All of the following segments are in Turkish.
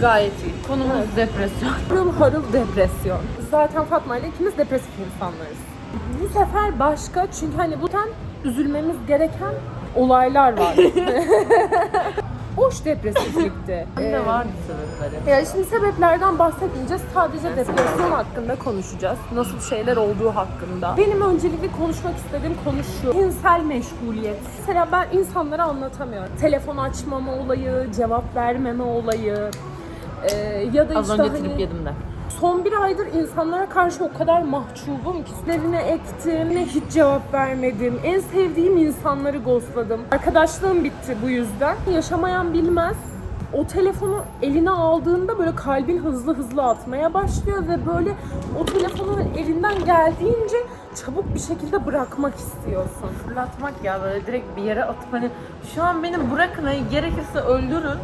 Gayet iyi. Konumuz depresyon. Harıl harıl depresyon. Zaten Fatma ile ikimiz depresif insanlarız. Bu sefer başka çünkü hani bu tam üzülmemiz gereken olaylar var. Hoş depresiflikti. Hem de vardı sebepleri. Ya şimdi sebeplerden bahsetmeyeceğiz. Sadece depresyon hakkında konuşacağız. Nasıl şeyler olduğu hakkında. Benim öncelikle konuşmak istediğim konu şu. Cinsel meşguliyet. Mesela ben insanlara anlatamıyorum. Telefon açmama olayı, cevap vermeme olayı. Ee, ya da Az işte önce hani trip yedim de. son bir aydır insanlara karşı o kadar mahcubum ki. Üzerine ektim, ne hiç cevap vermedim. En sevdiğim insanları ghostladım. Arkadaşlığım bitti bu yüzden. Yaşamayan bilmez. O telefonu eline aldığında böyle kalbin hızlı hızlı atmaya başlıyor ve böyle o telefonu elinden geldiğince çabuk bir şekilde bırakmak istiyorsun. Fırlatmak ya böyle direkt bir yere atıp hani şu an beni bırakın hani gerekirse öldürün.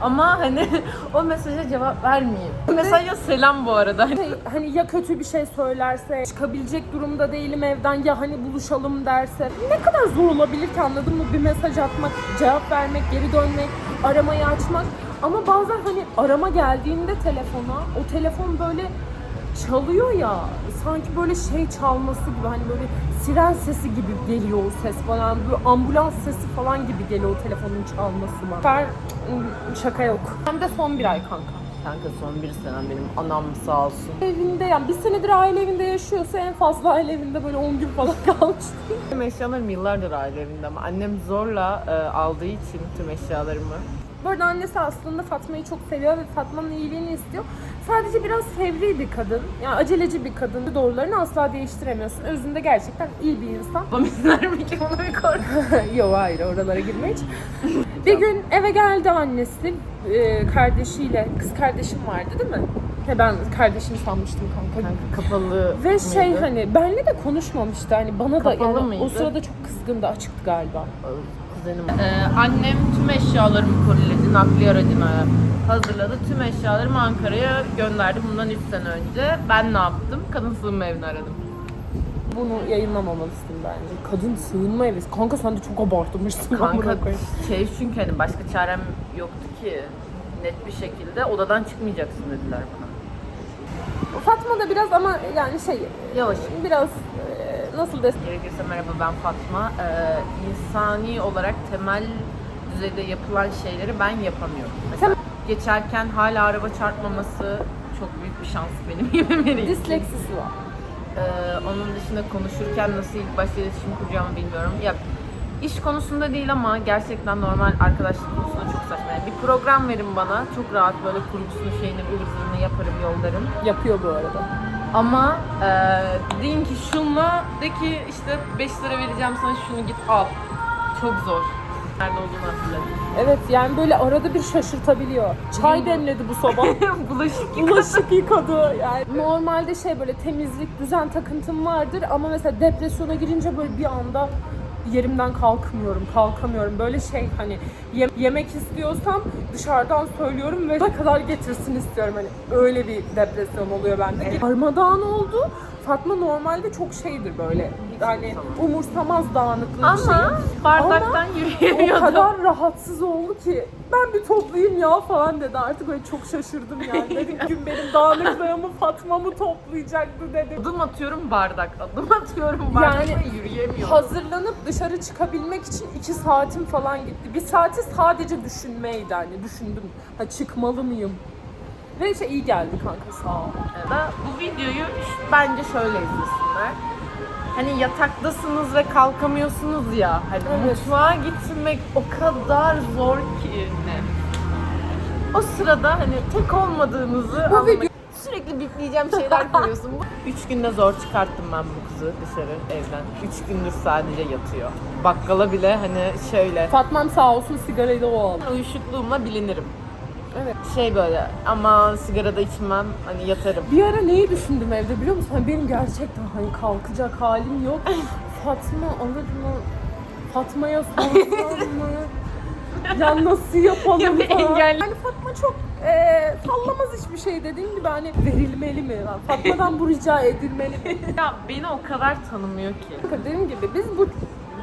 Ama hani o mesaja cevap vermeyeyim. Mesaja selam bu arada. Şey, hani ya kötü bir şey söylerse, çıkabilecek durumda değilim evden ya hani buluşalım derse ne kadar zor olabilir ki anladın mı? Bir mesaj atmak, cevap vermek, geri dönmek, aramayı açmak. Ama bazen hani arama geldiğinde telefona, o telefon böyle çalıyor ya sanki böyle şey çalması gibi hani böyle siren sesi gibi geliyor o ses bana böyle ambulans sesi falan gibi geliyor o telefonun çalması bana. Ben ım, şaka yok. Hem de son bir ay kanka. Kanka son bir senem benim anam sağ olsun. evinde yani bir senedir aile evinde yaşıyorsa en fazla aile evinde böyle 10 gün falan kalmıştı. Benim eşyalarım yıllardır aile evinde ama annem zorla e, aldığı için tüm eşyalarımı. Bu arada annesi aslında Fatma'yı çok seviyor ve Fatma'nın iyiliğini istiyor. Sadece biraz fevri bir kadın. Yani aceleci bir kadın. Doğrularını asla değiştiremiyorsun. Özünde gerçekten iyi bir insan. Babam izler mi ki onu bir korku. Yok hayır oralara girme hiç. bir gün eve geldi annesi e, kardeşiyle. Kız kardeşim vardı değil mi? He ben kardeşini sanmıştım kanka. Kanka kapalı Ve şey mıydı? hani benle de konuşmamıştı hani bana da Kapalı yani mıydı? o sırada çok kızgındı açıktı galiba. Kuzenim. Ee, annem tüm eşyalarımı koliledi, nakliye aracına hazırladı. Tüm eşyalarımı Ankara'ya gönderdi bundan 3 sene önce. Ben ne yaptım? Kadın sığınma evini aradım. Bunu yayınlamamalısın bence. Kadın sığınma evi. Kanka sen de çok abartmışsın. Kanka şey çünkü hani başka çarem yoktu ki. Net bir şekilde odadan çıkmayacaksın dediler bana. Fatma da biraz ama yani şey Yavaş. biraz nasıl desem Gerekirse merhaba ben Fatma. Ee, insani olarak temel düzeyde yapılan şeyleri ben yapamıyorum. Mesela geçerken hala araba çarpmaması çok büyük bir şans benim yememeli. disleksisi var. Ee, onun dışında konuşurken nasıl ilk başta iletişim kuracağımı bilmiyorum. Ya iş konusunda değil ama gerçekten normal arkadaşlık konusunda çok saçma. Yani bir program verin bana. Çok rahat böyle kurgusunu şeyini ıvır zıvırını yaparım yollarım. Yapıyor bu arada. Ama e, deyin ki şunla de ki işte 5 lira vereceğim sana şunu git al. Çok zor. Nerede olduğunu hatırladım. Evet yani böyle arada bir şaşırtabiliyor. Çay demledi bu sabah. Bulaşık Bulaşık yıkadı yani. Normalde şey böyle temizlik, düzen takıntım vardır ama mesela depresyona girince böyle bir anda yerimden kalkmıyorum, kalkamıyorum. Böyle şey hani ye- yemek istiyorsam dışarıdan söylüyorum ve ne kadar getirsin istiyorum. Hani öyle bir depresyon oluyor bende. Darmadağın oldu. Fatma normalde çok şeydir böyle. Hani umursamaz dağınıklığı bir şey. Ama bardaktan o yürüyemiyordu. kadar rahatsız oldu ki ben bir toplayayım ya falan dedi. Artık böyle çok şaşırdım yani. Dedim gün benim dağınıklığımı Fatma mı toplayacaktı dedim. Adım atıyorum bardak, adım atıyorum bardak Yani yürüyemiyorum. Hazırlanıp dışarı çıkabilmek için iki saatim falan gitti. Bir saati sadece düşünmeydi hani düşündüm. Ha çıkmalı mıyım? Ve şey iyi geldi kanka sağ ol. da bu videoyu bence şöyle izlesinler. Hani yataktasınız ve kalkamıyorsunuz ya. Hani Evet. mutfağa gitmek o kadar zor ki. O sırada hani tek olmadığınızı Bu anlamak- video- sürekli bipleyeceğim şeyler koyuyorsun. Üç günde zor çıkarttım ben bu kızı dışarı evden. Üç gündür sadece yatıyor. Bakkala bile hani şöyle Fatmam sağ olsun sigarayı da o aldı. uyuşukluğumla bilinirim. Evet. Şey böyle ama sigara da içmem hani yatarım. Bir ara neyi düşündüm evde biliyor musun? Hani benim gerçekten hani kalkacak halim yok. Fatma alır mı? Fatma'ya sorsam mı? Ya nasıl yapalım Ya falan. Yani Fatma çok e, sallamaz hiçbir şey dediğim gibi hani verilmeli mi? Yani Fatma'dan bu rica edilmeli mi? Ya beni o kadar tanımıyor ki. Dediğim gibi biz bu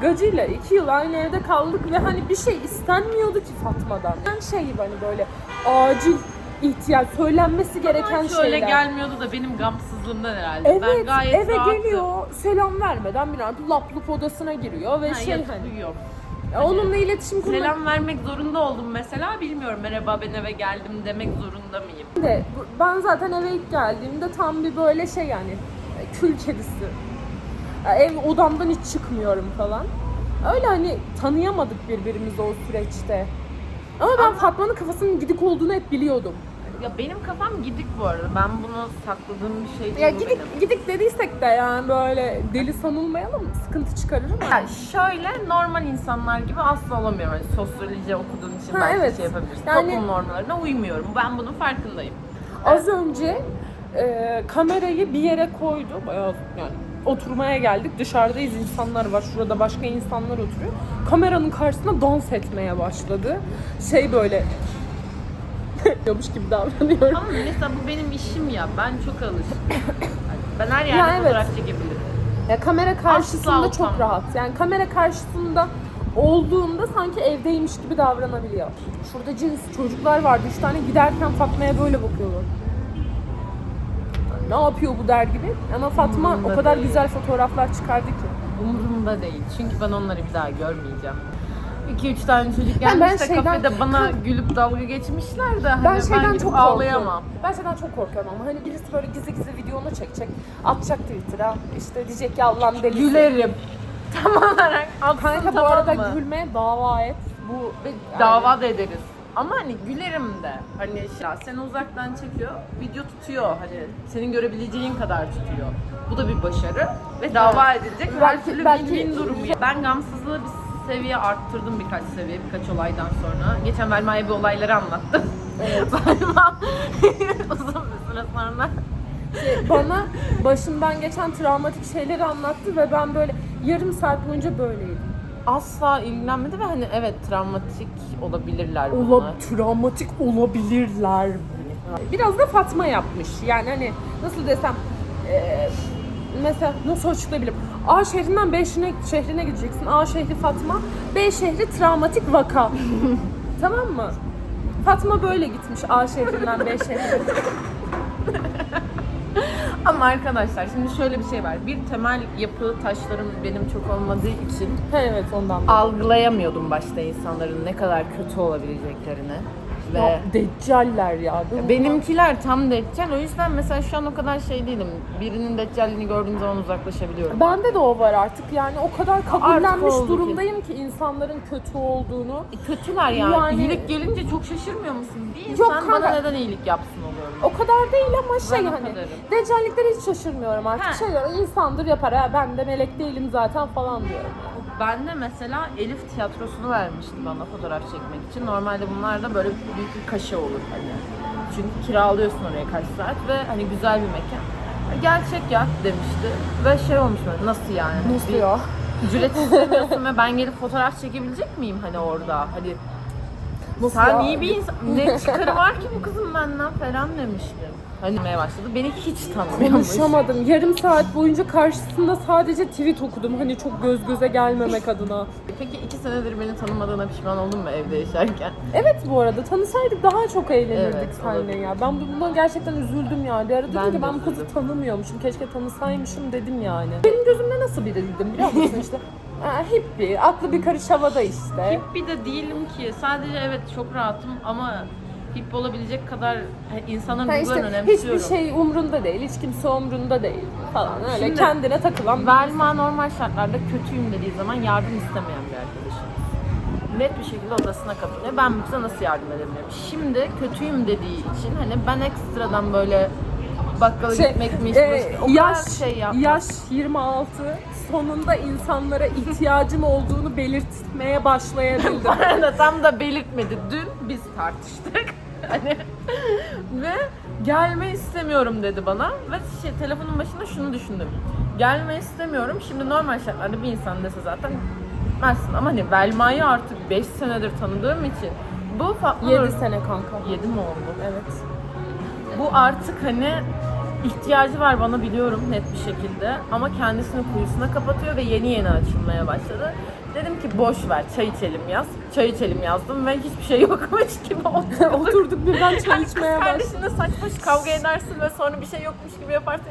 gacıyla iki yıl aynı evde kaldık ve hani bir şey istenmiyordu ki Fatma'dan. Yani şey gibi hani böyle acil ihtiyaç, söylenmesi gereken Ama şöyle şeyler. gelmiyordu da benim gamsızlığımdan herhalde. Evet, ben gayet eve rahattım. geliyor, selam vermeden bir anda lap lup odasına giriyor ve Ha, şey yatıp hani uyuyor. ya onunla iletişim kurmak Selam vermek zorunda oldum mesela bilmiyorum. Merhaba ben eve geldim demek zorunda mıyım? de ben zaten eve ilk geldiğimde tam bir böyle şey yani kül kedisi. Ev odamdan hiç çıkmıyorum falan. Öyle hani tanıyamadık birbirimizi o süreçte. Ama ben Ama- Fatma'nın kafasının gidik olduğunu hep biliyordum. Ya benim kafam gidik bu arada. Ben bunu sakladığım bir şey değil Ya gidik benim. gidik dediysek de yani böyle deli sanılmayalım sıkıntı çıkarır ama. Ya şöyle normal insanlar gibi asla olamıyorum. Hani sosyoloji okuduğum için Ha, belki evet. şey yapabilirsin. Yani- Toplum normlarına uymuyorum. Ben bunun farkındayım. Az önce e, kamerayı bir yere koydu. Bayağı yani oturmaya geldik. Dışarıdayız insanlar var. Şurada başka insanlar oturuyor. Kameranın karşısında dans etmeye başladı. Şey böyle yapıyormuş gibi davranıyorum. Ama mesela bu benim işim ya. Ben çok. Hani ben her yerde Ya evet. fotoğraf çekebilirim. Ya kamera karşısında Asla çok utanmam. rahat. Yani kamera karşısında olduğunda sanki evdeymiş gibi davranabiliyor. Şurada cins çocuklar vardı. Üç tane giderken Fatma'ya böyle bakıyorlar. Ne yapıyor bu der gibi. Ama Fatma Umurumda o kadar değil. güzel fotoğraflar çıkardı ki. Umurumda değil. Çünkü ben onları bir daha görmeyeceğim. 2-3 tane çocuk Ben- gelmiş ben de şeyden- kafede bana gülüp dalga geçmişler de hani Ben ben, şeyden gidip çok ağlayamam. Ben şeyden çok korkuyorum ama hani birisi böyle gizli gizli videonu çekecek, atacak Twitter'a. İşte diyecek ki Allah'ın delisi. Gülerim. Tam olarak atsın Kanka bu tamam arada mı? gülmeye dava et. Bu yani- dava da ederiz. Ama hani gülerim de. Hani şey, seni uzaktan çekiyor, video tutuyor. Hani senin görebileceğin kadar tutuyor. Bu da bir başarı ve dava edilecek. Her Belki- türlü belki- win-win durumu. Ben gamsızlığı bir seviye arttırdım birkaç seviye, birkaç olaydan sonra. Geçen Belma'ya bir olayları anlattım. Evet. Belma uzun bir süre sonra Şey, bana başımdan geçen travmatik şeyleri anlattı ve ben böyle yarım saat boyunca böyleydim. Asla ilgilenmedi ve hani evet travmatik olabilirler bunlar. Ola, travmatik olabilirler. Biraz da Fatma yapmış. Yani hani nasıl desem eee, mesela nasıl açıklayabilirim? A şehrinden B şehrine, şehrine gideceksin. A şehri Fatma, B şehri travmatik vaka. tamam mı? Fatma böyle gitmiş A şehrinden B şehrine. Ama arkadaşlar şimdi şöyle bir şey var. Bir temel yapı taşlarım benim çok olmadığı için evet ondan. da. algılayamıyordum başta insanların ne kadar kötü olabileceklerini. Ve Ya, deccaller ya. Ya benimkiler tam deccal. O yüzden mesela şu an o kadar şey değilim. Birinin deccalini gördüğüm zaman uzaklaşabiliyorum. Bende de o var artık yani o kadar kabullenmiş oldu ki. durumdayım ki insanların kötü olduğunu. E, Kötüler yani. Yani- İyilik gelince çok şaşırmıyor musun? Bir Yok insan bana kanka. neden iyilik yapsın. O kadar değil ama şey Ben hani deccalliklere hiç şaşırmıyorum artık. Ha. Şey diyorum insandır yapar ha ben de melek değilim zaten falan diyorum. Ben de mesela Elif tiyatrosunu vermişti bana fotoğraf çekmek için. Normalde bunlar da böyle büyük bir kaşe olur hani. Çünkü kiralıyorsun oraya kaç saat ve hani güzel bir mekan. Gerçek ya demişti ve şey olmuş böyle nasıl yani? Nasıl Bir ya? Ücret istemiyorsun ve ben gelip fotoğraf çekebilecek miyim hani orada? Hani Nasıl sen ya? iyi bir insan, ne çıkarı var ki bu kızın benden falan demiştim. Hani demeye başladı. Beni hiç tanımıyormuş. Konuşamadım. Yarım saat boyunca karşısında sadece tweet okudum. Hani çok göz göze gelmemek adına. Peki iki senedir beni tanımadığına pişman oldun mu evde yaşarken? Evet bu arada tanısaydık daha çok eğlenirdik Evet, seninle olabilir. ya. Ben bu- buna gerçekten üzüldüm yani. Bir ara dedim Ben ki de ben bu kızı üzüldüm. tanımıyormuşum. Keşke tanısaymışım dedim yani. Benim gözümde nasıl biriydim biliyor musun işte? Ha, hippie, aklı bir karış havada işte. Hippi de değilim ki. Sadece evet çok rahatım ama hippi olabilecek kadar insanın Ha işte önemsiyorum. hiçbir şey umrunda değil, hiç kimse umrunda değil falan öyle Şimdi- kendine takılan bir Velma normal şartlarda kötüyüm dediği zaman yardım istemeyen bir arkadaşımız. Net bir şekilde odasına kapanıyor. Ben kıza nasıl yardım edebilirim? Şimdi kötüyüm dediği için hani ben ekstradan böyle bakkala şey, gitmekmiş, e, yaş, şey yapmam. yaş 26 sonunda insanlara ihtiyacım olduğunu belirtmeye başlayabildim. Bu arada tam da belirtmedi. Dün biz tartıştık. Hani ve gelme istemiyorum dedi bana ve şey, telefonun başında şunu düşündüm. Gelme istemiyorum. Şimdi normal şartlarda bir insan dese zaten gitmezsin ama hani Velma'yı artık 5 senedir tanıdığım için bu Fatma 7 sene kanka. 7 mi oldu? Evet. Bu artık hani ihtiyacı var bana biliyorum net bir şekilde ama kendisini kuyusuna kapatıyor ve yeni yeni açılmaya başladı. Dedim ki boş ver çay içelim yaz. Çay içelim yazdım ve hiçbir şey yokmuş gibi oturduk. Oturduk birden çay içmeye başladık. Kardeşinle saç baş kavga edersin ve sonra bir şey yokmuş gibi yaparsın.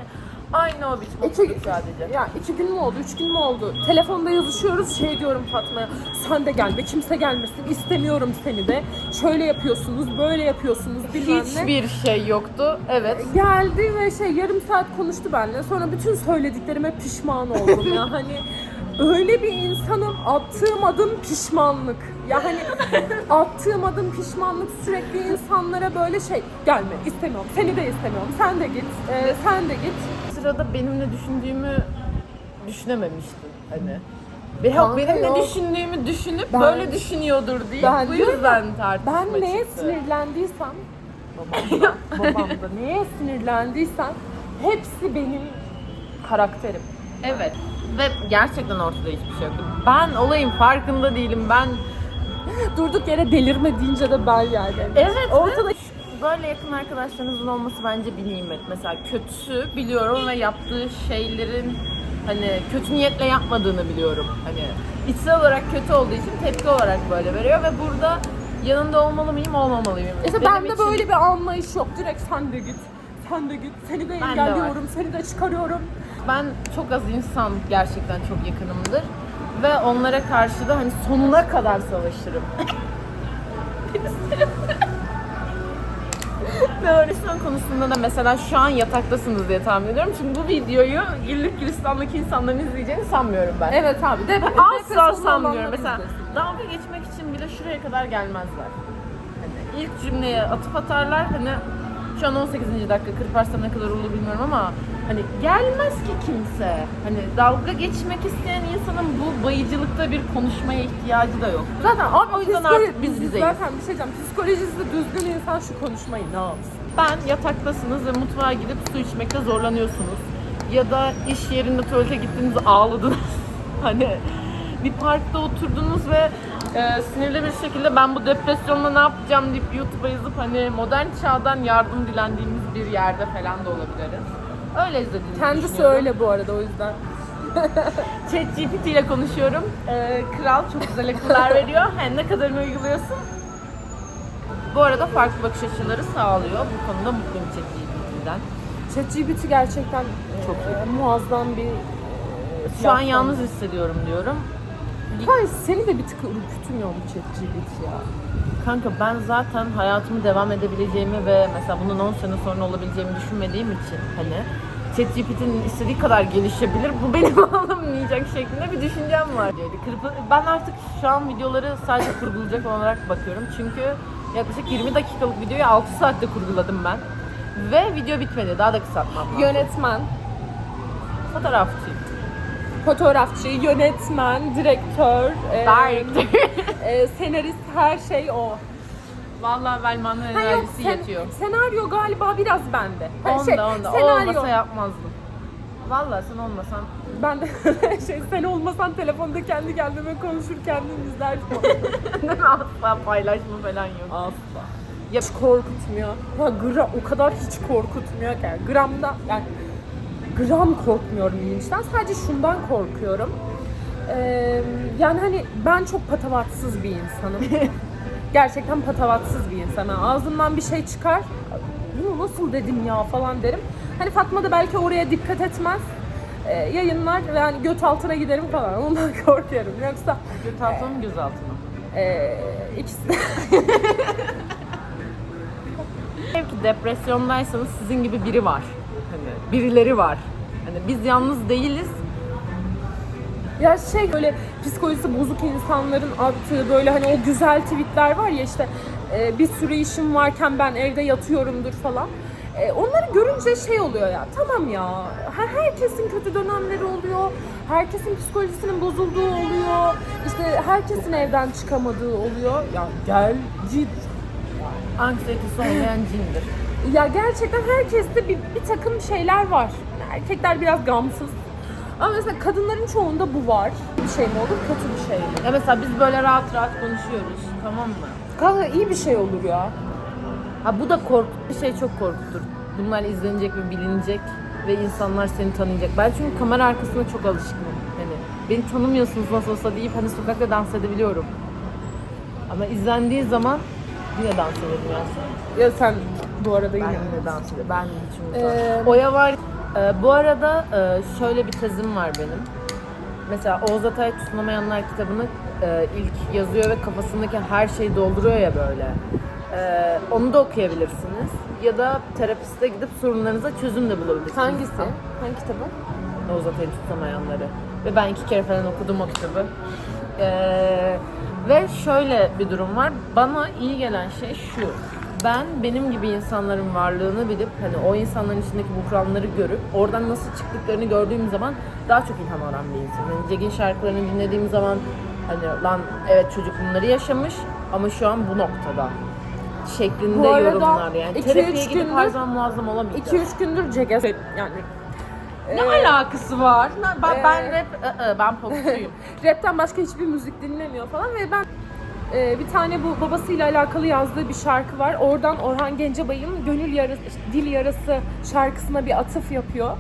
Aynı o biçim İki, oturduk sadece. ya iki gün mü oldu, üç gün mü oldu? Telefonda yazışıyoruz, şey diyorum Fatma'ya, sen de gelme, kimse gelmesin, istemiyorum seni de. Şöyle yapıyorsunuz, böyle yapıyorsunuz, bilmem ne. Hiçbir şey yoktu. Evet. Geldi ve şey yarım saat konuştu benimle. Sonra bütün söylediklerime pişman oldum ya. Hani öyle bir insanım, attığım adım pişmanlık. Ya hani attığım adım pişmanlık sürekli insanlara böyle şey gelme istemiyorum, seni de istemiyorum, sen de git, e, sen de git. Sırada benim ne düşündüğümü düşünememiştim hani. Ve Kanka yok benim ne yok. düşündüğümü düşünüp Ben- böyle düşünüyordur diye Ben bu diyorum yüzden tartışma Ben neye çıktı. sinirlendiysem, babamda, babamda neye sinirlendiysem hepsi benim karakterim. Evet. Ve gerçekten ortada hiçbir şey yoktu. Ben olayın farkında değilim. Ben Durduk yere delirme deyince de ben yani. Evet. Ortada böyle yakın arkadaşlarınızın olması bence bir nimet. Mesela kötü biliyorum ve yaptığı şeylerin hani kötü niyetle yapmadığını biliyorum. Hani içsel olarak kötü olduğu için tepki olarak böyle veriyor ve burada yanında olmalı mıyım, olmamalı mıyım? İşte Benim bende için- böyle bir anlayış yok. Direkt sen de git. Sen de git. Seni de engelliyorum. Seni de çıkarıyorum. Ben çok az insan gerçekten çok yakınımdır. Ve onlara karşı da hani sonuna kadar savaşırım. Ve öğretmen konusunda da mesela şu an yataktasınız diye tahmin ediyorum. Çünkü bu videoyu güllük gülistanlık insanların izleyeceğini sanmıyorum ben. Evet abi. De, Asla sanmıyorum. Mesela dalga geçmek için bile şuraya kadar gelmezler. Hani ilk cümleye atıp atarlar. Hani şu an 18. dakika kırparsam ne kadar olur bilmiyorum ama hani gelmez ki kimse. Hani dalga geçmek isteyen insanın bu bayıcılıkta bir konuşmaya ihtiyacı da yok. Zaten abi O yüzden psikolo- artık biz bizeyiz. Zaten bir şey diyeceğim. Psikolojisi düzgün insan şu konuşmayı ne yapsın? Ben yataktasınız ve mutfağa gidip su içmekte zorlanıyorsunuz. Ya da iş yerinde tuvalete gittiniz ağladınız. hani bir parkta oturdunuz ve e, sinirli bir şekilde ben bu depresyonla ne yapacağım deyip YouTube'a yazıp hani modern çağdan yardım dilendiğimiz bir yerde falan da olabiliriz. Öyle izlediğinizi Kendisi düşünüyorum. öyle bu arada o yüzden. ChatGPT ile konuşuyorum. Ee, kral çok güzel akıllar veriyor. Hem ne kadarını uyguluyorsun? Bu arada farklı bakış açıları sağlıyor. Bu konuda mutluyum ChatGPT'den. ChatGPT gerçekten Çok e, muazzam bir e, Şu an platform. yalnız hissediyorum diyorum. Hayır seni de bir tık ürkütmüyor mu ChatGPT ya? Kanka ben zaten hayatımı devam edebileceğimi ve mesela bunun 10 sene sonra olabileceğimi düşünmediğim için hani ChatGPT'nin istediği kadar gelişebilir. Bu benim alınmayacak şeklinde bir düşüncem var. Kırpı- Ben artık şu an videoları sadece kurgulayacak olarak bakıyorum. Çünkü yaklaşık 20 dakikalık videoyu 6 saatte kurguladım ben. Ve video bitmedi. Daha da kısaltmam lazım. Yönetmen, Fotoğrafçıyım. Fotoğrafçı, yönetmen, direktör, e, Director. e, senarist her şey o. Vallahi Velman'ın Ha yok, enerjisi sen- yetiyor. senaryo galiba biraz bende. Ha, Onda şey, onda. O olmasa yapmazdım. Vallahi sen olmasan Ben de şey sen olmasan telefonda kendi kendime konuşur kendim izlerdim. asla paylaşma falan yok. Asla. Ya hiç korkutmuyor. Ha, gra, o kadar hiç korkutmuyor ki. Gramda yani gram korkmuyorum linçten. Sadece şundan korkuyorum. Ee, yani hani ben çok patavatsız bir insanım. Gerçekten patavatsız bir insanım. Ağzımdan bir şey çıkar. Bunu nasıl dedim ya falan derim. Hani Fatma da belki oraya dikkat etmez. Ee, yayınlar ve hani göt altına giderim falan. Ondan korkuyorum. Yoksa Göt altına mı göz altına? ee, ikisi de Belki depresyondaysanız sizin gibi biri var. Birileri var. Hani biz yalnız değiliz. Ya şey böyle psikolojisi bozuk insanların attığı böyle hani o güzel tweetler var ya işte e, bir sürü işim varken ben evde yatıyorumdur falan. E, onları görünce şey oluyor ya tamam ya her, herkesin kötü dönemleri oluyor. Herkesin psikolojisinin bozulduğu oluyor. İşte herkesin evden çıkamadığı oluyor. Ya gel git. Anksiyetesi olmayan cindir. Ya gerçekten herkeste bir, bir takım şeyler var. Erkekler biraz gamsız. Ama mesela kadınların çoğunda bu var. Bir şey mi olur, kötü bir şey mi? Ya mesela biz böyle rahat rahat konuşuyoruz. Tamam mı? Kanka iyi bir şey olur ya. Ha bu da korkut bir şey çok korkutur. bunlar izlenecek ve bilinecek ve insanlar seni tanıyacak. Ben çünkü kamera arkasına çok alışkınım. Hani beni tanımıyorsunuz nasıl olsa deyip hani sokakta dans edebiliyorum. Ama izlendiği zaman yine dans yani. Ya sen bu arada Ben yine. yine dans ederim. Ben hiç Ee. Oya var. Ee, bu arada e, şöyle bir tezim var benim. Mesela Oğuz Atay Tutunamayanlar kitabını e, ilk yazıyor ve kafasındaki her şeyi dolduruyor ya böyle. Ee, onu da okuyabilirsiniz. Ya da terapiste gidip sorunlarınıza çözüm de bulabilirsiniz. Hangisi? Hangi kitabı? Oğuz Atay'ın Tutunamayanları. Ve ben iki kere falan okudum o kitabı. Ee, ve şöyle bir durum var. Bana iyi gelen şey şu. Ben benim gibi insanların varlığını bilip hani o insanların içindeki buhranları görüp oradan nasıl çıktıklarını gördüğüm zaman daha çok ilham alan bir insanım. Yani Cegin şarkılarını dinlediğim zaman hani lan evet çocuk bunları yaşamış ama şu an bu noktada şeklinde Bu arada yorumlar yani. iki, Terapiye üç gidip gündür- her zaman muazzam olamayacağım. 2-3 gündür Ceges yani Ne Ee, alakası var? Ben, ben Ee, rap, ı, ı, ben popçuyum. rapten başka hiçbir müzik dinlemiyor falan ve ben e, bir tane bu babasıyla alakalı yazdığı bir şarkı var. Oradan Orhan Gencebay'ın Gönül Yarası, Dil Yarası şarkısına bir atıf yapıyor.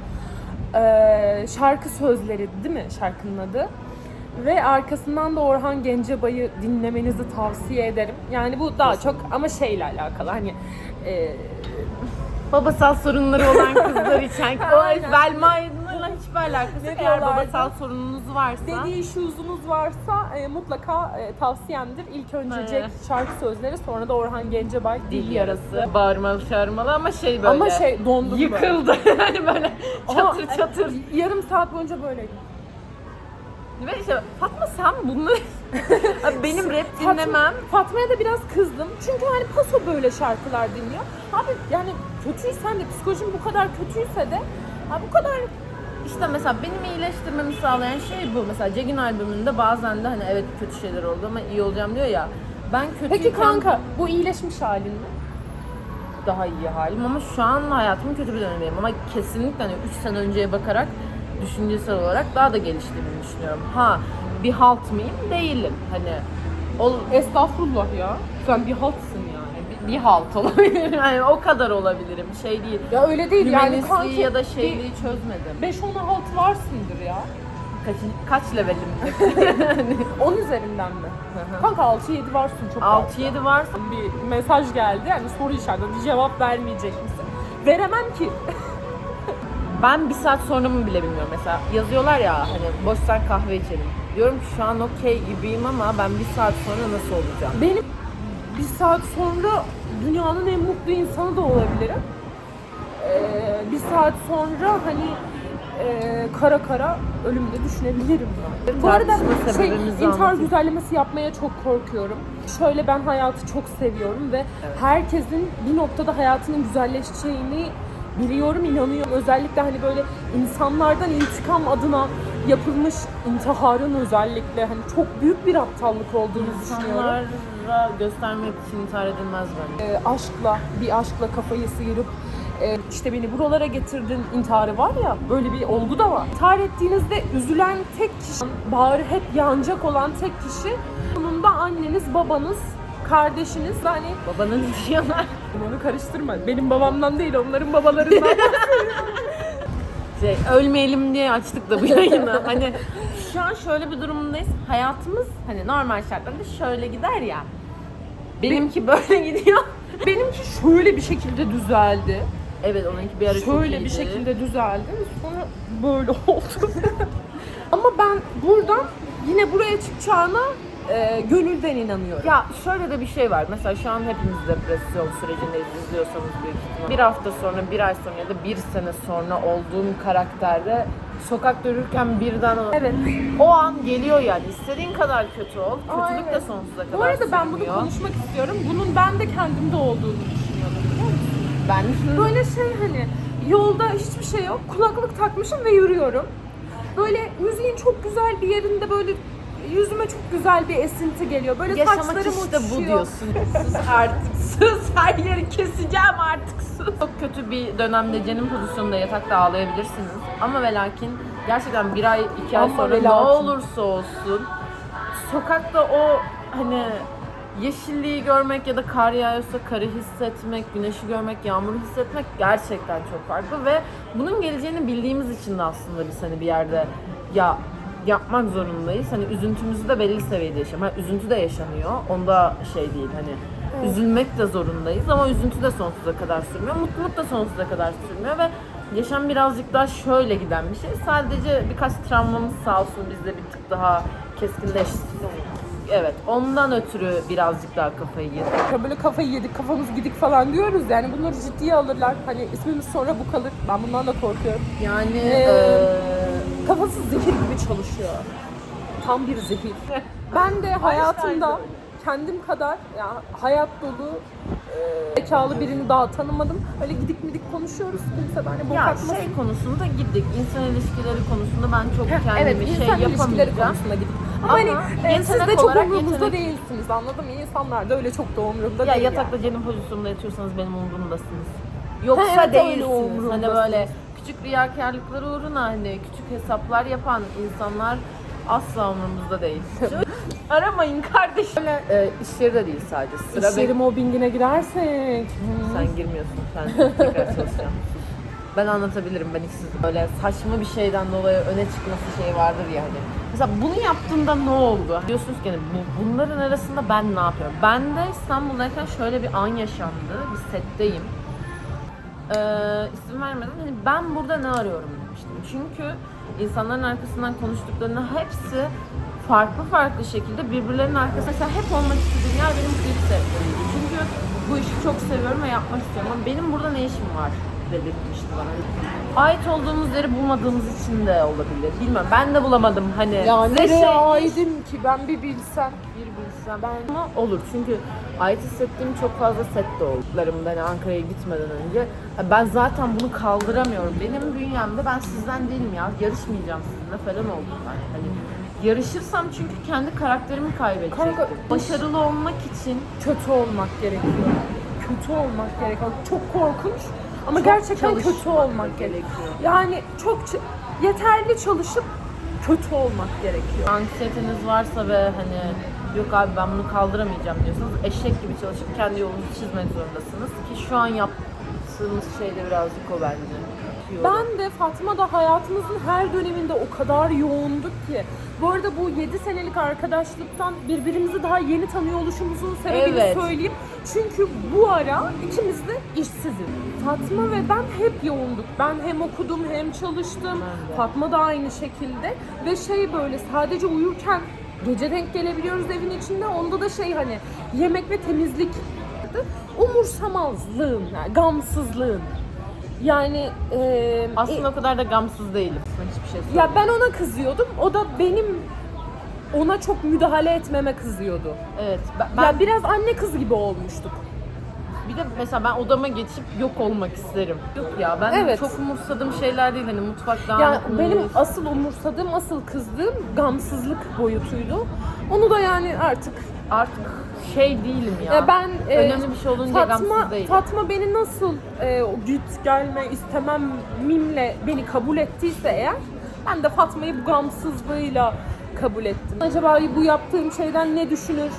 Ee, şarkı sözleri değil mi şarkının adı? Ve arkasından da Orhan Gencebay'ı dinlemenizi tavsiye ederim. Yani bu daha çok ama şeyle alakalı hani e, babasal sorunları olan kızlar için. o. Belma hiçbir alakası yok. Eğer diyorlardı? babasal sorununuz varsa Dediği issues'unuz varsa e, mutlaka e, tavsiyemdir. İlk önce. Jack şarkı sözleri sonra da Orhan Gencebay dil yarası, bağırmalı çağırmalı ama şey böyle Ama şey böyle. yıkıldı. yani böyle Ama, çatır çatır. e, Yarım saat boyunca böyleydi. Ve işte Fatma sen bunları Abi benim rap Fatma- dinlemem. Fatma'ya da biraz kızdım. Çünkü hani paso böyle şarkılar dinliyor. Abi yani kötüysen de psikolojin bu kadar kötüyse de ha bu kadar İşte mesela benim iyileştirmemi sağlayan şey bu. Mesela Cegin albümünde bazen de hani evet kötü şeyler oldu ama iyi olacağım diyor ya. Ben kötüyken Peki kanka bu iyileşmiş halin mi? daha iyi halim ama şu an hayatımın kötü bir dönemindeyim ama kesinlikle hani 3 sene önceye bakarak düşüncesel olarak daha da geliştiğimi düşünüyorum. Ha bir halt mıyım? Değilim. Hani ol, Estağfurullah ya. Sen bir haltsın. Bir, halt olabilirim. Yani o kadar olabilirim. Şey değil. Ya öyle değil yani Hümanistliği kanki. ya da şeyliği çözmedim. 5-10 halt varsındır ya. Kaç, kaç levelim? 10 üzerinden mi? Kanka 6-7 varsın çok rahat. 6-7 varsa bir mesaj geldi. Yani soru işareti. Bir cevap vermeyecek misin? Veremem ki. ben bir saat sonra mı bile bilmiyorum. Mesela yazıyorlar ya hani boşsan kahve içelim. Diyorum ki şu an okey gibiyim ama ben bir saat sonra nasıl olacağım? Benim bir saat sonra dünyanın en mutlu insanı da olabilirim. Ee, bir saat sonra hani e, kara kara ölümü de düşünebilirim. Yani. Bu arada şey, intihar anlatayım. güzellemesi yapmaya çok korkuyorum. Şöyle ben hayatı çok seviyorum ve herkesin bir noktada hayatının güzelleşeceğini biliyorum, inanıyorum. Özellikle hani böyle insanlardan intikam adına yapılmış intiharın özellikle hani çok büyük bir aptallık olduğunu düşünüyorum. İnsanlara göstermek için intihar edilmez bence. e, aşkla, bir aşkla kafayı sıyırıp e, işte beni buralara getirdin intiharı var ya böyle bir olgu da var. İntihar ettiğinizde üzülen tek kişi, bağrı hep yanacak olan tek kişi sonunda anneniz, babanız, kardeşiniz hani Babanın diyorlar. onu karıştırma. Benim babamdan değil onların babalarından. Şey, ölmeyelim diye açtık da bu yayını. hani şu an şöyle bir durumdayız. Hayatımız hani normal şartlarda şöyle gider ya. Benimki böyle gidiyor. Benimki şöyle bir şekilde düzeldi. Evet onunki bir ara çok Şöyle bir iyiydi. şekilde düzeldi. Sonra böyle oldu. Ama ben buradan yine buraya çıkacağına e, gönülden inanıyorum. Ya şöyle de bir şey var. Mesela şu an hepimiz depresyon sürecindeyiz izliyorsanız büyük ihtimal. Bir hafta sonra, bir ay sonra ya da bir sene sonra olduğum karakterde sokakta yürürken birden o, Evet. o an geliyor yani. İstediğin kadar kötü ol. Aa, Kötülük de evet. sonsuza kadar Bu arada ben bunu sürmüyor. konuşmak istiyorum. Bunun ben de kendimde olduğunu biliyor musun? Ben düşünüyorum. Böyle şey hani yolda hiçbir şey yok. Kulaklık takmışım ve yürüyorum. Böyle müziğin çok güzel bir yerinde böyle yüzüme çok güzel bir esinti geliyor. Böyle Yaşamak saçlarım işte bu uçuşuyor. diyorsun. Sus artık sus. Her yeri keseceğim artık sus. Çok kötü bir dönemde cenin pozisyonunda yatakta ağlayabilirsiniz. Ama ve lakin gerçekten bir ay, iki ay Ama sonra ne lakin. olursa olsun sokakta o hani yeşilliği görmek ya da kar yağıyorsa karı hissetmek, güneşi görmek, yağmuru hissetmek gerçekten çok farklı ve bunun geleceğini bildiğimiz için de aslında biz hani bir yerde ya yapmak zorundayız. Hani üzüntümüzü de belli seviyede yaşamak. Ha, üzüntü de yaşanıyor. Onda şey değil hani üzülmek de zorundayız ama üzüntü de sonsuza kadar sürmüyor. Mutluluk da sonsuza kadar sürmüyor ve yaşam birazcık daha şöyle giden bir şey. Sadece birkaç travmamız sağ olsun bizde bir tık daha keskinleşti. Evet, ondan ötürü birazcık daha kafayı yedik. Böyle kafayı yedik, kafamız gidik falan diyoruz yani bunları ciddiye alırlar. Hani ismimiz sonra bu kalır. Ben bundan da korkuyorum. Yani Ee, eee, Kafası zehir gibi çalışıyor. Tam bir zehir. Ben de hayatımda kendim kadar ya hayat dolu e, zekalı birini daha tanımadım. Öyle gidik midik konuşuyoruz. Kimse de hani bok ya atmasın. şey konusunda gittik. İnsan ilişkileri konusunda ben çok kendimi evet, şey insan ilişkileri yapamayacağım. konusunda gidik. Ama, Ama hani e, siz de çok olarak umurumuzda yetenek- değilsiniz anladın mı? İnsanlar da öyle çok da umurumda Ya değil yatakta Cenin pozisyonunda yatıyorsanız benim umurumdasınız. Yoksa Ha, evet, öyle değilsiniz. Hani umurumdasınız. böyle küçük riyakarlıklar uğruna hani küçük hesaplar yapan insanlar asla umurumuzda değil. Aramayın kardeşim. Öyle e, iş yeri de değil sadece. Sıra İş yeri bek- mobbingine girersek. hmm. Sen girmiyorsun. Sen tekrar çalışacaksın. Ben anlatabilirim ben işsizim. Böyle saçma bir şeyden dolayı öne çıkması şey vardır ya hani. Mesela bunu yaptığında ne oldu? Diyorsunuz ki hani bu, bunların arasında ben ne yapıyorum? Ben de İstanbul'dayken şöyle bir an yaşandı. Bir setteyim. Ee, isim vermedim. Hani ben burada ne arıyorum demiştim. Çünkü insanların arkasından konuştuklarının hepsi farklı farklı şekilde birbirlerinin arkasında mesela hep olmak istediğim yer benim klip setleriydi. Çünkü bu işi çok seviyorum ve yapmak istiyorum ama benim burada ne işim var dedirtmişti bana. Ait olduğumuz yeri bulmadığımız için de olabilir. Bilmem ben de bulamadım hani. Ya nereye şey- aidim ki ben bir bilsem. bir bilsem ben ama olur çünkü ait hissettiğim çok fazla set de oldularımda hani Ankara'ya gitmeden önce ben zaten bunu kaldıramıyorum benim bünyemde ben sizden değilim ya yarışmayacağım sizinle falan oldum ben hani yarışırsam çünkü kendi karakterimi kaybedecektim Kanka, başarılı olmak için Kötü olmak gerekiyor. Kötü olmak gerekiyor. Çok korkunç ama gerçekten kötü olmak gerekiyor. gerekiyor. Yani çok yeterli çalışıp kötü olmak gerekiyor. anksiyeteniz varsa ve hani yok abi ben bunu kaldıramayacağım diyorsanız eşek gibi çalışıp kendi yolunuzu çizmek zorundasınız ki şu an yaptığınız şey de birazcık o bence. Ben de Fatma da hayatımızın her döneminde o kadar yoğunduk ki. Bu arada bu 7 senelik arkadaşlıktan birbirimizi daha yeni tanıyor oluşumuzun sebebini Evet. söyleyeyim. Çünkü bu ara ikimiz de işsiziz. Fatma ve ben hep yoğunduk. Ben hem okudum hem çalıştım. Ben de. Fatma da aynı şekilde. Ve şey böyle sadece uyurken gece denk gelebiliyoruz evin içinde. Onda da şey hani yemek ve temizlik umursamazlığın, yani gamsızlığın. Yani e, Aslında o kadar da gamsız değilim. Ben hiçbir şey ya ben ona kızıyordum. O da benim ona çok müdahale etmeme kızıyordu. Evet. Ben, ben ya biraz anne kız gibi olmuştuk. Bir de mesela ben odama geçip yok olmak isterim. Yok ya ben Evet. çok umursadığım şeyler değil hani mutfakta. Ya benim asıl umursadığım, asıl kızdığım gamsızlık boyutuydu. Onu da yani artık artık şey değilim ya. ya ben e, önemli bir şey olunca Fatma gamsız değilim. Fatma beni nasıl e, o git gelme istemem mimle beni kabul ettiyse eğer ben de Fatma'yı bu gamsızlığıyla kabul ettim. Acaba bu yaptığım şeyden ne düşünür?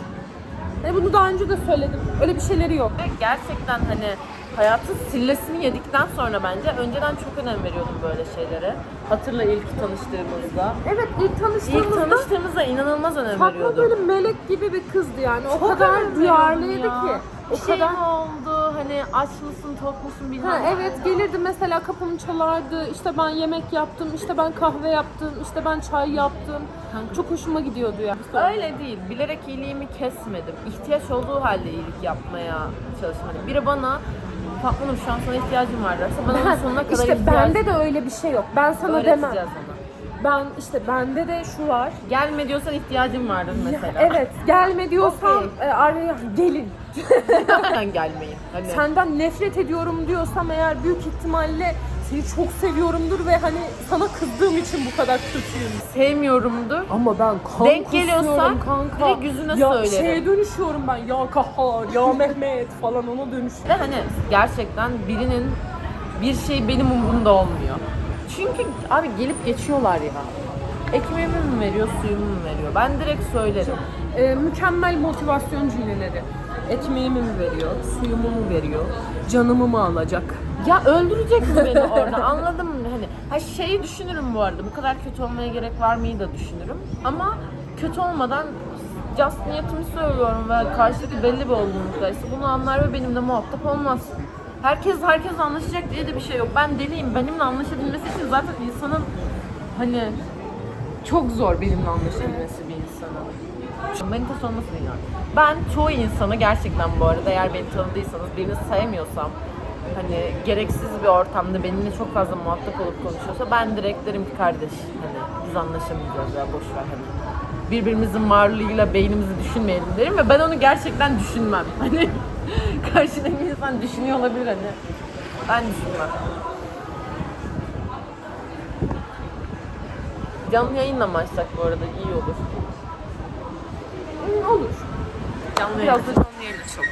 E, bunu daha önce de söyledim. Öyle bir şeyleri yok. Ve gerçekten hani hayatın sillesini yedikten sonra bence önceden çok önem veriyordum böyle şeylere. Hatırla ilk tanıştığımızda. Evet ilk İlk tanıştığımızda tanıştığımızda inanılmaz önem Fatma veriyordum. böyle melek gibi bir kızdı yani. O Çok kadar duyarlıydı ya. ki. O şey kadar mi oldu hani aç mısın tok musun bilmem. Ha, evet gelirdi mesela kapımı çalardı. İşte ben yemek yaptım, işte ben kahve yaptım, işte ben çay yaptım. Kanka. Çok hoşuma gidiyordu ya. Öyle değil. Bilerek iyiliğimi kesmedim. İhtiyaç olduğu halde iyilik yapmaya çalışmadım. Biri bana Fatma'nım şu an sana ihtiyacım var derse bana onun sonuna kadar işte ihtiyaç bende de öyle bir şey yok. Ben sana demem. ona. Ben işte bende de şu var. Gelme diyorsan ihtiyacım vardır Ya, mesela. evet gelme diyorsan Okey. e, araya gelin. Neden gelmeyin? Hani Senden nefret ediyorum diyorsam eğer büyük ihtimalle seni çok seviyorumdur ve hani sana kızdığım için bu kadar kötüyüm. sevmiyorumdur. Ama ben kan Denk geliyorsa kanka. direkt yüzüne ya söylerim. şeye dönüşüyorum ben. Ya Kahhar, ya Mehmet falan ona dönüşüyorum. Ve hani gerçekten birinin bir şey benim umurumda olmuyor. Çünkü abi gelip geçiyorlar ya. Ekmeğimi mi veriyor, suyumu mu veriyor? Ben direkt söylerim. e, mükemmel motivasyon cümleleri. Ekmeğimi mi veriyor, suyumu mu veriyor, canımı mı alacak? Ya öldürecek mi beni orada anladın mı? Hani ha şeyi düşünürüm bu arada. Bu kadar kötü olmaya gerek var mıyı da düşünürüm. Ama kötü olmadan just niyetimi söylüyorum ve karşıdaki belli bir olgunluktaysa bunu anlar ve benimle muhatap olmaz. Herkes herkes anlaşacak diye de bir şey yok. Ben deliyim. Benimle anlaşabilmesi için zaten insanın hani çok zor benimle anlaşabilmesi bir insanın. Manitas olmasın yani. Ben çoğu insanı gerçekten bu arada eğer beni tanıdıysanız birini sevmiyorsam hani gereksiz bir ortamda benimle çok fazla muhatap olup konuşuyorsa ben direkt derim ki kardeş hani biz anlaşamayacağız ya boş ver hani birbirimizin varlığıyla beynimizi düşünmeyelim derim ve ben onu gerçekten düşünmem. Hani karşıdaki insan düşünüyor olabilir hani. Ben düşünmem. Canlı yayınla mı açsak bu arada iyi olur. Hı, olur. Canlı Biraz da canlı yayın açalım.